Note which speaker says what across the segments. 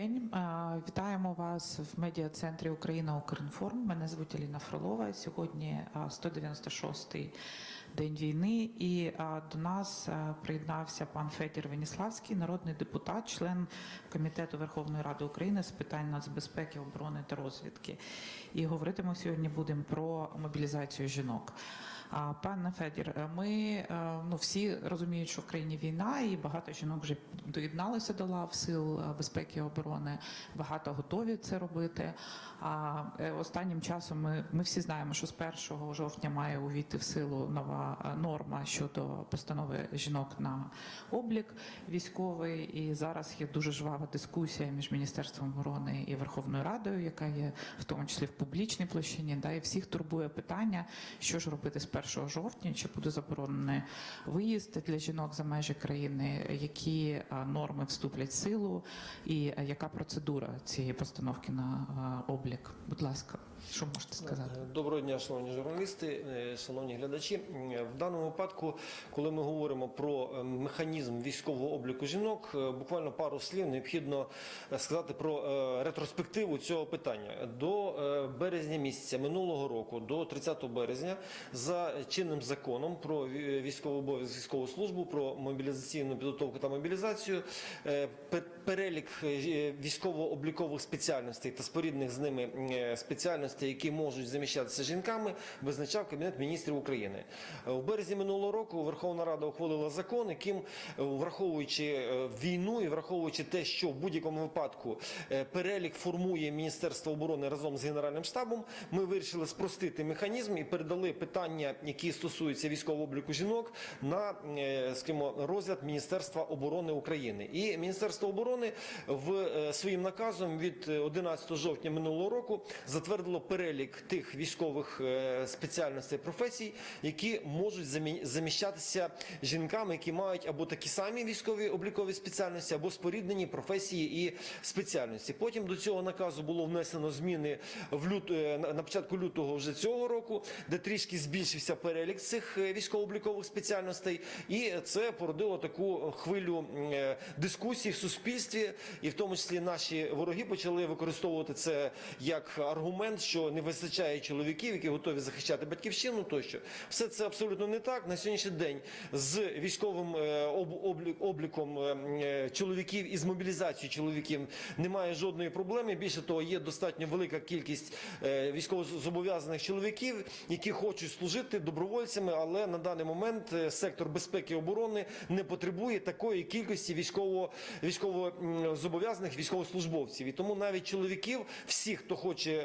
Speaker 1: День. Вітаємо вас в медіа-центрі Україна Укрінформ. Мене звуть Аліна Фролова. Сьогодні е, 196-й день війни, і до нас приєднався пан Федір Веніславський, народний депутат, член комітету Верховної Ради України з питань нацбезпеки, оборони та розвідки. І говорити сьогодні будемо про мобілізацію жінок. Пане Федір, е, ми е, ну всі розуміють, що в країні війна, і багато жінок вже доєдналися до лав сил е, безпеки і оборони. Багато готові це робити. А останнім часом ми, ми всі знаємо, що з 1 жовтня має увійти в силу нова норма щодо постанови жінок на облік військовий. І зараз є дуже жвава дискусія між міністерством оборони і Верховною Радою, яка є в тому числі в публічній площині. Да, і всіх турбує питання, що ж робити з 1 жовтня, чи буде заборонений виїзд для жінок за межі країни, які норми вступлять в силу, і яка процедура цієї постановки на облік. Будь ласка, що можете сказати?
Speaker 2: Доброго дня, шановні журналісти, е, шановні глядачі. Е, В даному випадку, коли ми говоримо про е, механізм військового обліку жінок, е, буквально пару слів необхідно е, сказати про е, ретроспективу цього питання. До е, березня місяця минулого року, до 30 березня, за чинним законом про ві- військовий обов'язок військову службу, про мобілізаційну підготовку та мобілізацію, е, перелік е, військово-облікових спеціальностей та спорідних з ними е, спеціальностей, які можуть заміщатися жінками, визначав Кабінет міністрів України. Е, В березні минулого року Верховна Рада ухвалила закон, яким, е, враховуючи е, війну і враховуючи те, що в будь-якому випадку перелік формує Міністерство оборони разом з Генеральним штабом, ми вирішили спростити механізм і передали питання, які стосуються військового обліку жінок, на скажімо, розгляд Міністерства оборони України. І Міністерство оборони в своїм наказом від е, 11 жовтня минулого року затвердило перелік тих військових е, спеціальностей професій, які можуть замі- заміщатися жінками, які мають або такі самі військові облікові спеціальності, або споріднені професії і спеціальності. Потім до цього наказу було внесено зміни в лют... е, на початку лютого вже цього року, де трішки збільшився перелік цих е, військово-облікових спеціальностей, і це породило таку хвилю дискусій в суспільстві, і в тому числі наші вороги почали використовувати це як аргумент, що не вистачає чоловіків, які готові захищати батьківщину. Тощо все це абсолютно не так. На сьогоднішній день з військовим е, облі- обліком е, чоловіків і з мобілізацією чоловіків немає жодної проблеми. Більше того, є достатньо велика кількість е, військовозобов'язаних чоловіків, які хочуть служити добровольцями, але на даний момент сектор безпеки і оборони не потребує такої кількості військово військово зобов'язаних військовослужбовців. І тому навіть чоловіків, всіх, хто хоче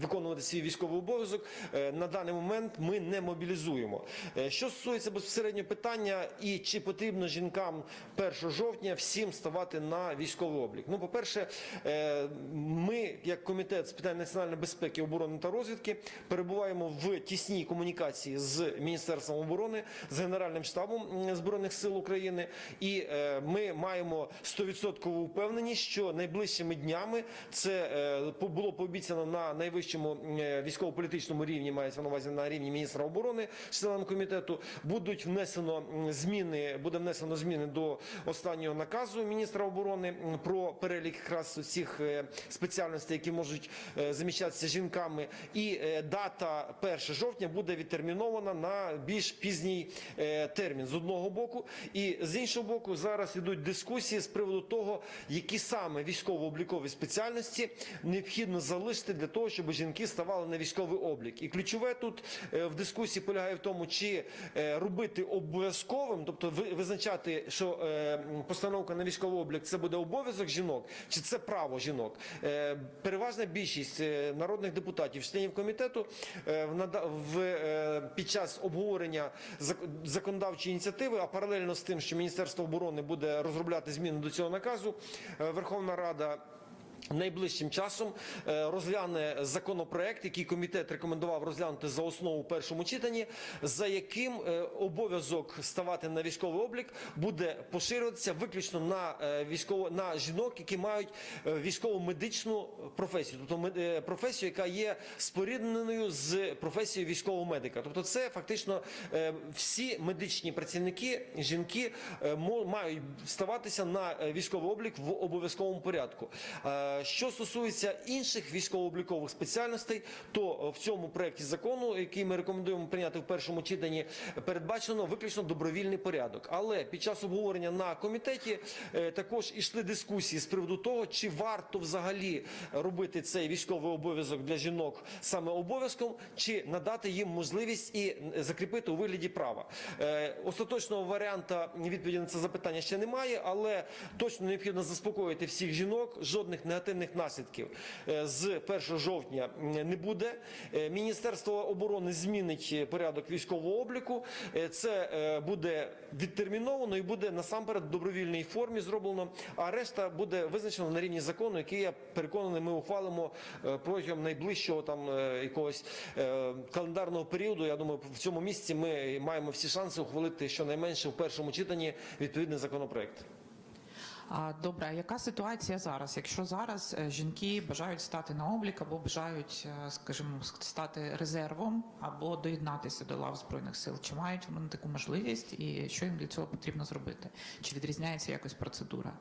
Speaker 2: виконувати свій військовий обов'язок, е, на даний момент ми не мобілізуємо. Е, Що стосується безпосередньо питання, і чи потрібно жінкам 1 жовтня всім ставати на військовий облік? Ну, по-перше, е, ми, як комітет з питань національної безпеки, оборони та розвідки, перебуваємо в тісній комунікації з Міністерством оборони, з Генеральним штабом збройних сил України, і ми маємо 100% впевненість, що найближчими днями це по- було пообіцяно на найвищому м, е, військово-політичному рівні, мається на увазі на рівні міністра оборони членам комітету. Будуть внесено зміни, буде внесено зміни до останнього наказу міністра оборони про перелік якраз цих е, спеціальностей, які можуть е, заміщатися жінками. І дата 1 жовтня буде відтермінована на більш пізній термін з одного боку, і з іншого боку, зараз ідуть дискусії з приводу того, які саме військово-облікові спеціальності необхідно залишити для того, щоб жінки ставали на військовий облік. І ключове тут е, в дискусії полягає в тому, чи е, робити обов'язковим, тобто ви- визначати, що е, постановка на військовий облік це буде обов'язок жінок, чи це право жінок. Переважна більшість народних депутатів, членів комітету в під час обговорення законодавчої ініціативи, а паралельно з тим, що Міністерство оборони буде розробляти зміни до цього наказу, Верховна Рада Найближчим часом е, розгляне законопроект, який комітет рекомендував розглянути за основу в першому читанні, за яким е, обов'язок ставати на військовий облік буде поширюватися виключно на е, військово на жінок, які мають військово-медичну професію, тобто професію, яка є спорідненою з професією військового медика. Тобто, це фактично всі медичні працівники, жінки мають ставатися на військовий облік в обов'язковому порядку. Е, Що стосується інших військово-облікових спеціальностей, то в цьому проєкті закону, який ми рекомендуємо прийняти в першому читанні, передбачено виключно добровільний порядок. Але під час обговорення на комітеті е, також ішли дискусії з приводу того, чи варто взагалі робити цей військовий обов'язок для жінок саме обов'язком, чи надати їм можливість і закріпити у вигляді права. Е, Остаточного варіанта відповіді на це запитання ще немає, але точно необхідно заспокоїти всіх жінок. Жодних негативних наслідків е, з 1 жовтня не буде. Е, Міністерство оборони змінить е, порядок військового обліку. Це буде відтерміновано і буде насамперед в добровільній формі зроблено. А решта буде визначено на рівні закону, який я переконаний, ми ухвалимо протягом найближчого там якогось календарного періоду. Я думаю, в цьому місці ми маємо всі шанси ухвалити щонайменше в першому читанні відповідний законопроект.
Speaker 1: Добре, а яка ситуація зараз? Якщо зараз е, жінки бажають стати на облік або бажають, е, скажімо, стати резервом або доєднатися до лав збройних сил, чи мають вони таку можливість, і що їм для цього потрібно зробити? Чи відрізняється якось процедура?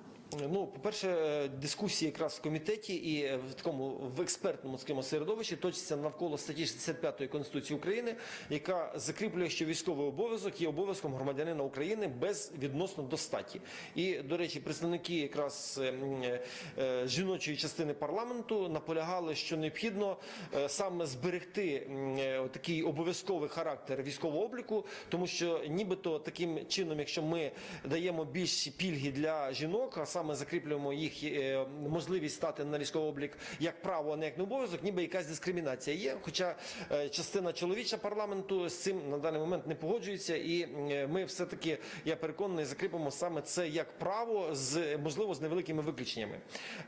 Speaker 2: Ну, по-перше, е, дискусії якраз в комітеті і е, в такому в експертному скажімо, середовищі точаться навколо статті 65 Конституції України, яка закріплює, що військовий обов'язок є обов'язком громадянина України без відносно до статі. І, до речі, представники якраз е, е, жіночої частини парламенту наполягали, що необхідно е, саме зберегти е, такий обов'язковий характер військового обліку, тому що нібито таким чином, якщо ми даємо більші пільги для жінок, а саме закріплюємо їх е, можливість стати на військовий облік як право, а не як не обов'язок, ніби якась дискримінація є. Хоча е, частина чоловіча парламенту з цим на даний момент не погоджується, і е, ми все таки, я переконаний, закріпимо саме це як право з можливо з невеликими виключеннями.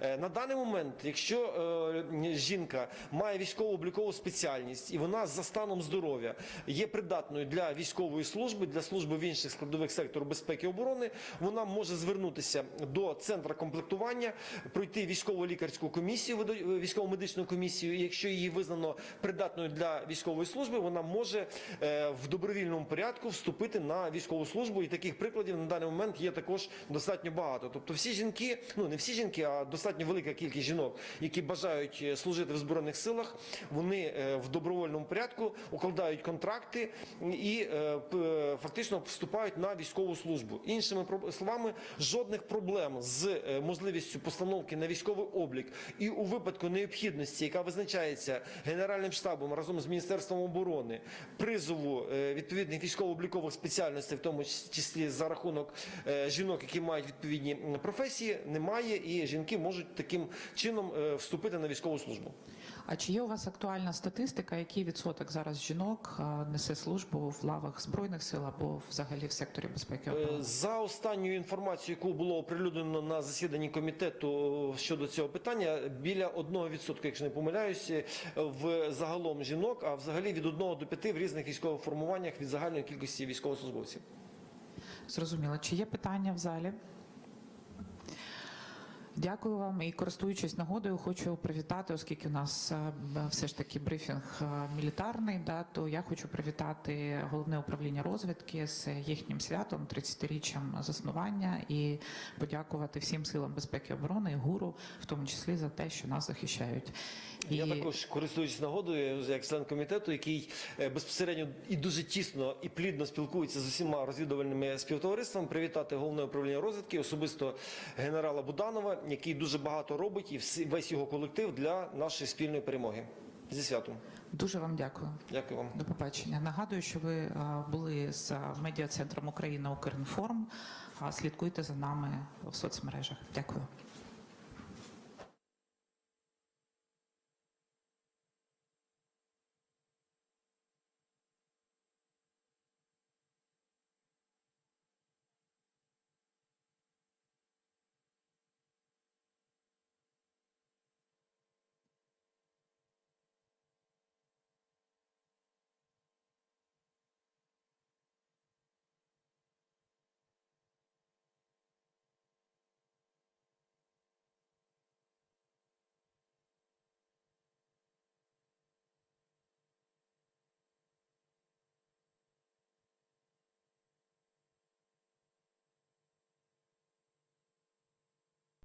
Speaker 2: На даний момент, якщо жінка має військово-облікову спеціальність і вона за станом здоров'я є придатною для військової служби, для служби в інших складових сектору безпеки і оборони, вона може звернутися до центру комплектування, пройти військово-лікарську комісію, вида- військово-медичну комісію. І якщо її визнано придатною для військової служби, вона може е, в добровільному порядку вступити на військову службу. І таких прикладів на даний момент є також достатньо багато. Тобто, всі жінки, ну не всі жінки, а достатньо велика кількість жінок, які бажають е, служити в збройних силах, вони е, в добровольному порядку укладають контракти і е, е, фактично вступають на військову службу. Іншими словами, жодних проблем з е, можливістю постановки на військовий облік і у випадку необхідності, яка визначається Генеральним штабом разом з Міністерством оборони, призову е, відповідних військово-облікових спеціальностей, в тому числі за рахунок е, жінок, які мають відповідні професії, немає, і жінки можуть таким чином вступити на військову службу.
Speaker 1: А чи є у вас актуальна статистика, який відсоток зараз жінок несе службу в лавах збройних сил або взагалі в секторі безпеки?
Speaker 2: Е? За останньою інформацією, яку було оприлюднено на засіданні комітету щодо цього питання, біля 1%, якщо не помиляюся, в загалом жінок, а взагалі від 1 до 5 в різних військових формуваннях від загальної кількості військовослужбовців.
Speaker 1: Зрозуміло. Чи є питання в залі? Дякую вам і користуючись нагодою, хочу привітати, оскільки у нас е, все ж таки брифінг е, мілітарний. Да, то я хочу привітати головне управління розвідки з їхнім святом, 30-річчям заснування, і подякувати всім силам безпеки і оборони і гуру, в тому числі за те, що нас захищають. І
Speaker 2: Я також користуючись нагодою, як член комітету, який е, безпосередньо і дуже тісно і плідно спілкується з усіма розвідувальними співтовариствами, привітати головне управління розвідки, особисто генерала Буданова, який дуже багато робить, і всі- весь його колектив для нашої спільної перемоги. Зі святом.
Speaker 1: дуже вам дякую.
Speaker 2: Дякую вам.
Speaker 1: До побачення. Нагадую, що ви е, були з медіа центром Україна Укрінформ. Слідкуйте за нами в соцмережах. Дякую.